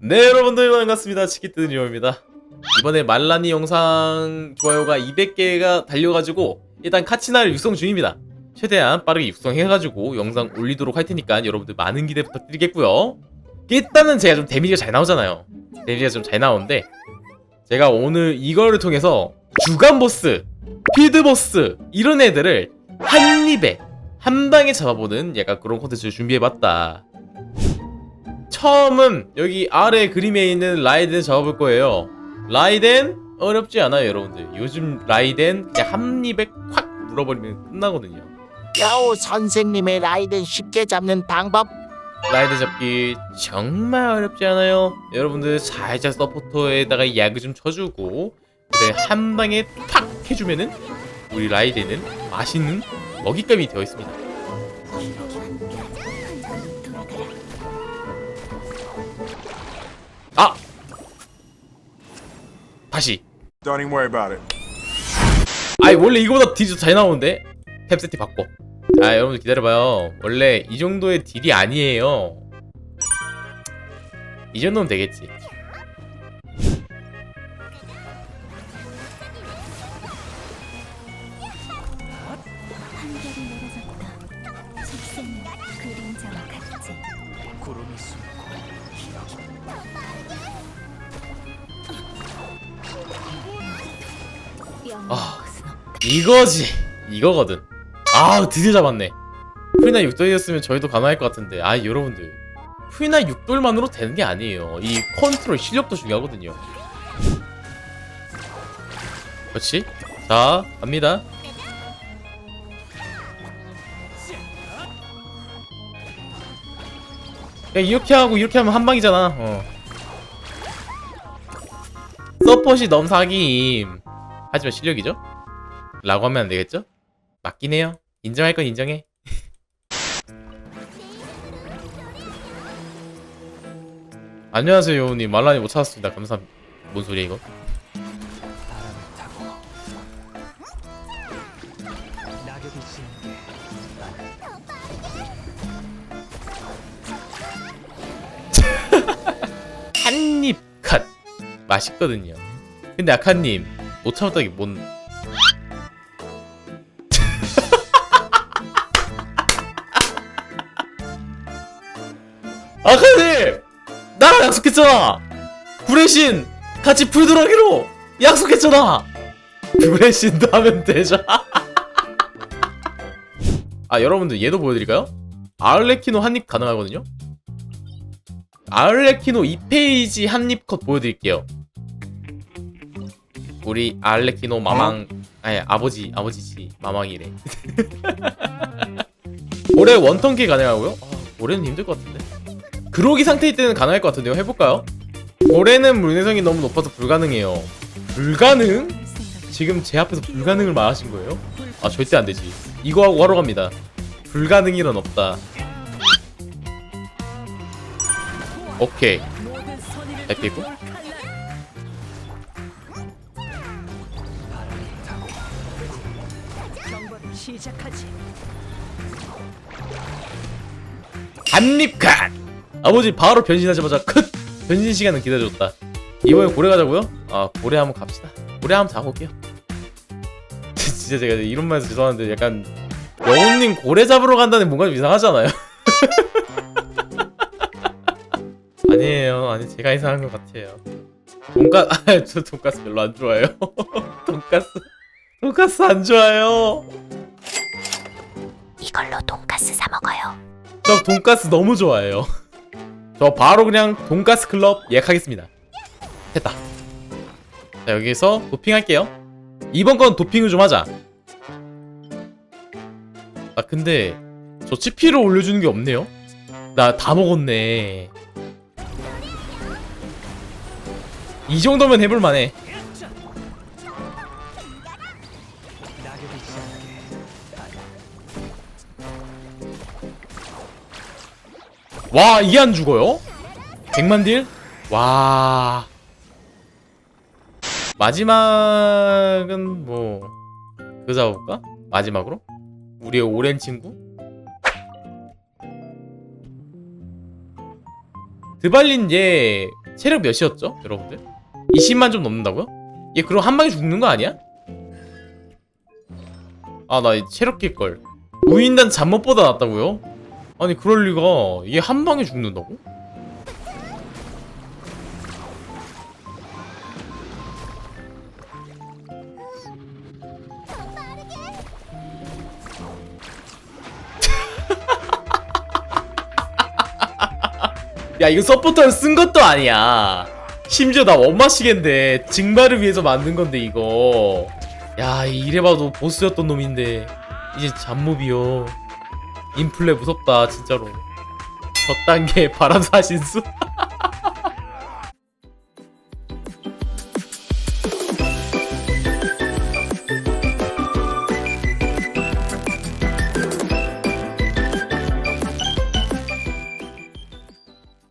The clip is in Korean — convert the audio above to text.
네 여러분들 반갑습니다. 치키뜨니오입니다. 이번에 말라니 영상 좋아요가 200개가 달려가지고 일단 카치나를 육성 중입니다. 최대한 빠르게 육성해가지고 영상 올리도록 할 테니까 여러분들 많은 기대 부탁드리겠고요. 일단은 제가 좀 데미지가 잘 나오잖아요. 데미지가 좀 잘 나오는데 제가 오늘 이거를 통해서 주간 보스, 필드 보스 이런 애들을 한 입에 한 방에 잡아보는 약간 그런 콘텐츠를 준비해봤다 처음은 여기 아래 그림에 있는 라이덴 잡아볼 거예요. 라이덴 어렵지 않아요, 여러분들. 요즘 라이덴 그냥 한 입에 콱 물어버리면 끝나거든요. 야오 선생님의 라이든 쉽게 잡는 방법 라이덴 잡기 정말 어렵지 않아요. 여러분들 살짝 서포터에다가 야그 좀 쳐주고 그래 한 방에 팍 해주면은 우리 라이덴은 맛있는 먹잇감이 되어 있습니다. 다시 Don't even worry about it. 아이 원래 이거보다 딜이 더잘 나오는데 탭 세팅 바꿔 자 여러분들 기다려봐요 원래 이 정도의 딜이 아니에요 이 정도면 되겠지 한결이 내려졌다. 속셈은 그림자와 같지. 구름이 숨고 아. 영것 은 없. 이거지. 이거거든. 아 드디어 잡았네. 프리나 6돌이었으면 저희도 가능할 것 같은데. 아 여러분들. 프리나 6돌만으로 되는 게 아니에요. 이 컨트롤 실력도 중요하거든요. 그렇지? 자 갑니다. 야 이렇게 하고 이렇게 하면 한 방이잖아. 어. 서폿이 넘 사기임 하지만 실력이죠? 라고 하면 안 되겠죠? 맞긴 해요. 인정할 건 인정해. 안녕하세요, 요우님. 말란이 못 찾았습니다. 감사합니다. 뭔 소리야, 이거? 한입 컷! 맛있거든요. 근데 아카님, 못 참았다기 뭔. 아카님! 나랑 약속했잖아! 불의 신! 같이 풀들어가기로! 약속했잖아! 불의 신도 하면 되죠. 아, 여러분들 얘도 보여드릴까요? 아울레키노 한입 가능하거든요? 아울레키노 2페이지 한입 컷 보여드릴게요. 우리 아울레키노 마망 아니 아버지 아버지지 마망이래. 올해 원턴기 가능하고요? 아, 올해는 힘들 것 같은데. 그로기 상태일 때는 가능할 것 같은데요. 해볼까요? 올해는 물내성이 너무 높아서 불가능해요. 불가능? 지금 제 앞에서 불가능을 말하신 거예요? 아 절대 안 되지. 이거 하고 하러 갑니다. 불가능이란 없다. 오케이. 잘 피고. 한입칸 아버지 바로 변신하자마자 컷! 변신 시간은 기다려줬다. 이번에 고래 가자고요? 아 고래 한번 갑시다. 고래 한번 잡아볼게요. 진짜 제가 이런 말해서 죄송한데 약간 영훈님 고래 잡으러 간다는 뭔가 좀 이상하잖아요. 아니에요. 아니 제가 이상한 것 같아요. 돈가 아저 돈가스 별로 안 좋아해요. 돈가스 돈가스 안 좋아요 저 돈가스 너무 좋아해요. 저 바로 그냥 돈가스 클럽 예약하겠습니다. 됐다. 자 여기서 도핑할게요. 이번 건 도핑을 좀 하자. 아 근데 저 치피를 올려주는 게 없네요. 나 다 먹었네. 이 정도면 해볼 만해. 와 이게 안 죽어요? 100만 딜? 와 마지막은 뭐 그거 잡아볼까? 마지막으로? 우리의 오랜 친구? 드발린 얘 체력 몇이었죠 여러분들? 20만 좀 넘는다고요? 얘 그럼 한 방에 죽는 거 아니야? 아나 체력 낄걸 우인단 잠못보다 낫다고요? 아니 그럴 리가. 얘 한 방에 죽는다고? 야 이거 서포터를 쓴 것도 아니야. 심지어 나 원마시겐데 증발을 위해서 만든 건데 이거. 야 이래봐도 보스였던 놈인데. 이제 잡몹이요 인플레 무섭다 진짜로. 저 단계 바람사신수